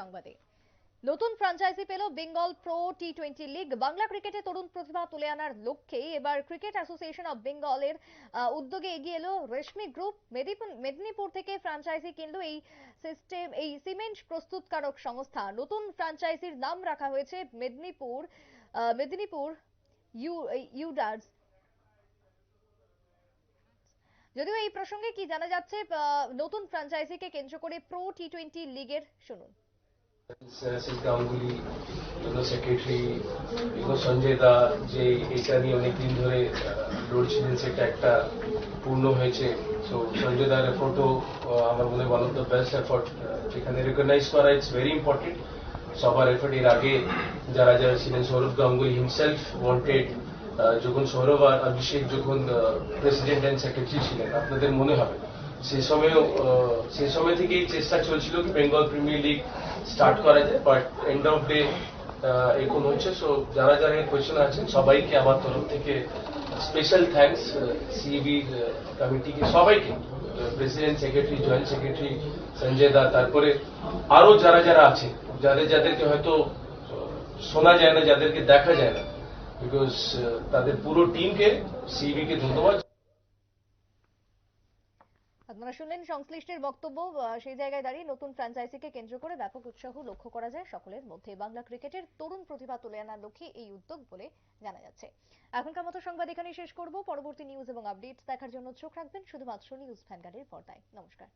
সংবাদে নতুন ফ্র্যাঞ্চাইজি পেল Bengal pro T twenty league Bangla ক্রিকেটে তরুণ প্রতিভা তুলে আনার লক্ষ্যে এবার ক্রিকেট অ্যাসোসিয়েশন অব বেঙ্গলের উদ্যোগে এগিয়ে এলো রেশমি গ্রুপ মেদিনীপুর- থেকে ফ্র্যাঞ্চাইজি কিনলো এই সিস্টেম এই সিমেন্ট প্রস্তুতকারক সংস্থা। নতুন ফ্র্যাঞ্চাইজির নাম রাখা হয়েছে মেদিনীপুর মেদিনীপুর ইউ ইউডার্স যদিও এই প্রসঙ্গে কি জানা যাচ্ছে নতুন ফ্র্যাঞ্চাইজিকে কেন্দ্র করে প্রো টি টোয়েন্টি লিগের শুনুন। সিল গাঙ্গুলি সেক্রেটারি সঞ্জয় দা যে এটা নিয়ে অনেকদিন ধরে লড়ছিলেন, সেটা একটা পূর্ণ হয়েছে। সঞ্জয় দার এফোর্টও আমার মনে one of the best effort recognise করা ইটস ভেরি ইম্পর্টেন্ট সবার এফোর্ট এর আগে যারা যারা ছিলেন সৌরভ গাঙ্গুলি হিমসেলফ ওয়ান্টেড যখন সৌরভ আর অভিষেক যখন প্রেসিডেন্ট অ্যান্ড সেক্রেটারি ছিলেন, আপনাদের মনে হবে, সে সময়ও সে সময় থেকেই চেষ্টা চলছিল বেঙ্গল প্রিমিয়ার লিগ স্টার্ট করা যায় বাট এন্ড অফ ডে এখন হচ্ছে সো যারা যারা এই কোয়েশন আছেন, সবাইকে আমার তরফ থেকে স্পেশাল থ্যাঙ্কস সিবি কমিটিকে সবাইকে president secretary joint secretary Sanjay da, তারপরে আরও যারা যারা আছে, যাদের যাদেরকে হয়তো শোনা যায় না, যাদেরকে দেখা যায় না বিকজ তাদের পুরো টিমকে সিবি কে ধন্যবাদ। আপনারা শুনলেন সংশ্লিষ্টের বক্তব্য সেই জায়গায় দাঁড়িয়ে নতুন ফ্র্যাঞ্চাইজিকে কেন্দ্র করে ব্যাপক উৎসাহ লক্ষ্য করা যায় সকলের মধ্যে। বাংলা ক্রিকেটের তরুণ প্রতিভা তুলে আনার লক্ষ্যে এই উদ্যোগ বলে জানা যাচ্ছে। এখনকার মতো সংবাদ এখানেই শেষ করব। পরবর্তী নিউজ এবং আপডেট দেখার জন্য চোখ রাখবেন শুধুমাত্র নিউজ ভ্যানগার্ডের পর্দায়। নমস্কার।